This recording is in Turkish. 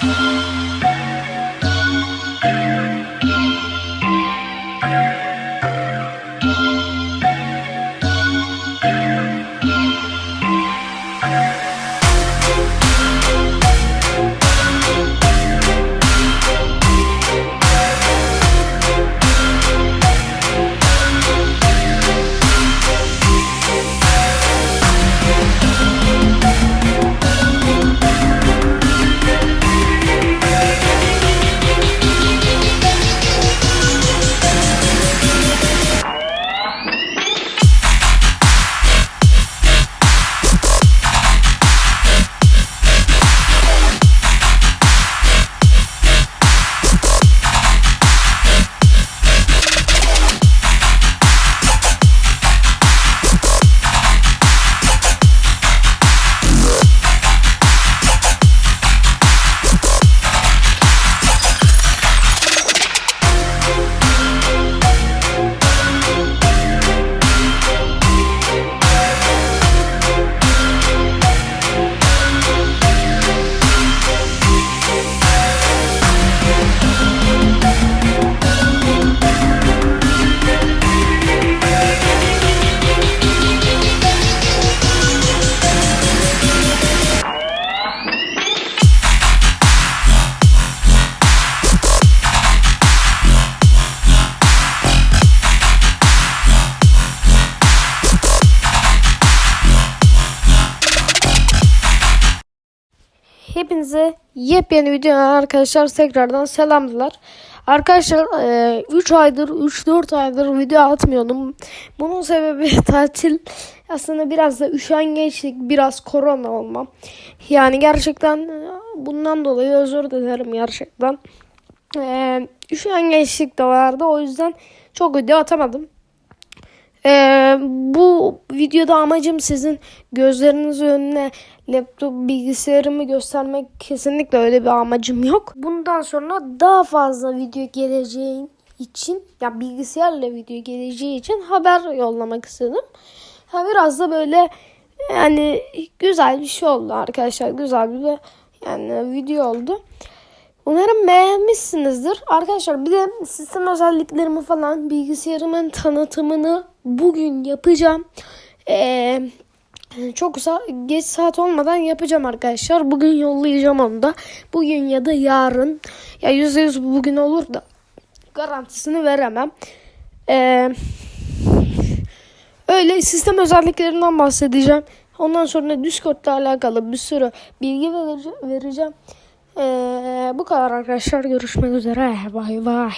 Música Hepinize yepyeni videodan arkadaşlar tekrardan selamlar. Arkadaşlar 3 aydır 3-4 aydır video atmıyordum. Bunun sebebi tatil aslında biraz da üşengeçlik biraz korona olmam. Yani gerçekten e, bundan dolayı özür dilerim gerçekten. E, üşengeçlik de vardı o yüzden çok video atamadım. Bu videoda amacım sizin gözleriniz önüne laptop bilgisayarımı göstermek kesinlikle öyle bir amacım yok. Bundan sonra daha fazla video geleceği için ya bilgisayarla video geleceği için haber yollamak istedim. Ha, biraz da böyle yani güzel bir şey oldu arkadaşlar. Güzel bir yani video oldu. Umarım beğenmişsinizdir. Arkadaşlar bir de sistem özelliklerimi falan bilgisayarımın tanıtımını bugün yapacağım. Ee, çok sa- geç saat olmadan yapacağım arkadaşlar. Bugün yollayacağım onu da. Bugün ya da yarın. Ya yüzde yüz bugün olur da garantisini veremem. Ee, öyle sistem özelliklerinden bahsedeceğim. Ondan sonra Discord'la alakalı bir sürü bilgi vereceğim. Ee, bu kadar arkadaşlar. Görüşmek üzere. Bay bay.